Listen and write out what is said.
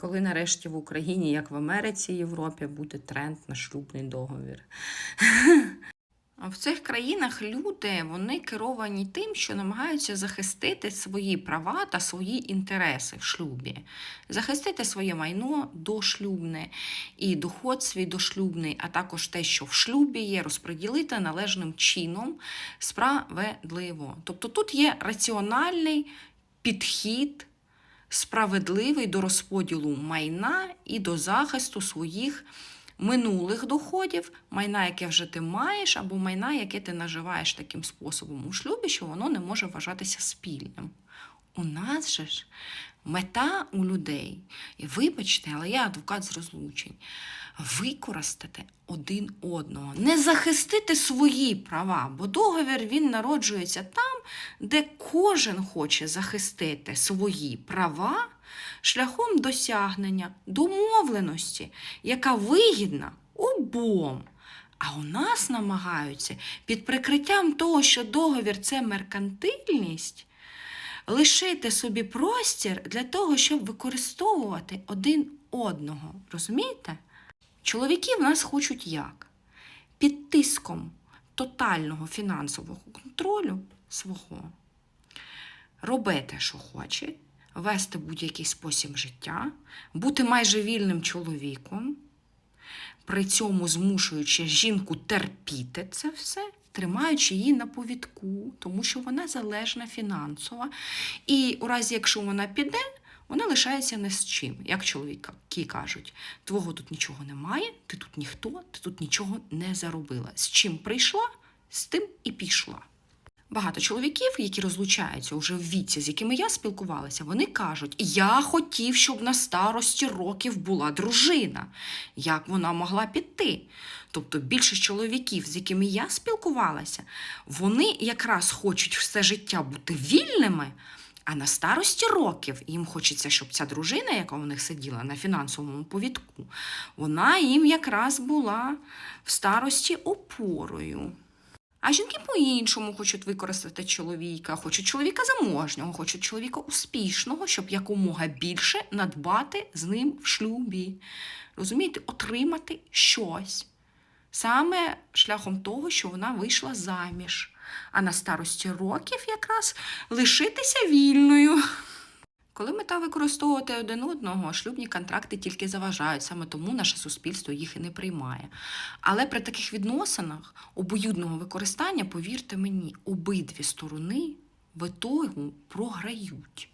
Коли нарешті в Україні, як в Америці Європі, буде тренд на шлюбний договір. В цих країнах люди вони керовані тим, що намагаються захистити свої права та свої інтереси в шлюбі, захистити своє майно дошлюбне і доход свій дошлюбний, а також те, що в шлюбі є, розподілити належним чином справедливо. Тобто тут є раціональний підхід справедливий до розподілу майна і до захисту своїх минулих доходів, майна, яке вже ти маєш, або майна, яке ти наживаєш таким способом у шлюбі, що воно не може вважатися спільним. У нас же ж мета у людей, і вибачте, але я адвокат з розлучень, використати один одного, не захистити свої права, бо договір він народжується там, де кожен хоче захистити свої права шляхом досягнення домовленості, яка вигідна обом. А у нас намагаються під прикриттям того, що договір це меркантильність, лишити собі простір для того, щоб використовувати один одного. Розумієте? Чоловіки в нас хочуть як? Під тиском тотального фінансового контролю свого робити, що хоче, вести будь-який спосіб життя, бути майже вільним чоловіком, при цьому змушуючи жінку терпіти це все, тримаючи її на повідку, тому що вона залежна фінансова. І у разі, якщо вона піде, вона лишається не з чим. Як чоловіки кажуть, твого тут нічого немає, ти тут ніхто, ти тут нічого не заробила. З чим прийшла, з тим і пішла. Багато чоловіків, які розлучаються вже в віці, з якими я спілкувалася, вони кажуть: я хотів, щоб на старості років була дружина. Як вона могла піти? Тобто більшість чоловіків, з якими я спілкувалася, вони якраз хочуть все життя бути вільними. А на старості років їм хочеться, щоб ця дружина, яка у них сиділа на фінансовому повідку, вона їм якраз була в старості опорою. А жінки по-іншому хочуть використати чоловіка, хочуть чоловіка заможнього, хочуть чоловіка успішного, щоб якомога більше надбати з ним в шлюбі. Розумієте, отримати щось. Саме шляхом того, що вона вийшла заміж, а на старості років якраз лишитися вільною. Коли мета використовувати один одного, шлюбні контракти тільки заважають, саме тому наше суспільство їх і не приймає. Але при таких відносинах обоюдного використання, повірте мені, обидві сторони в ітогу програють.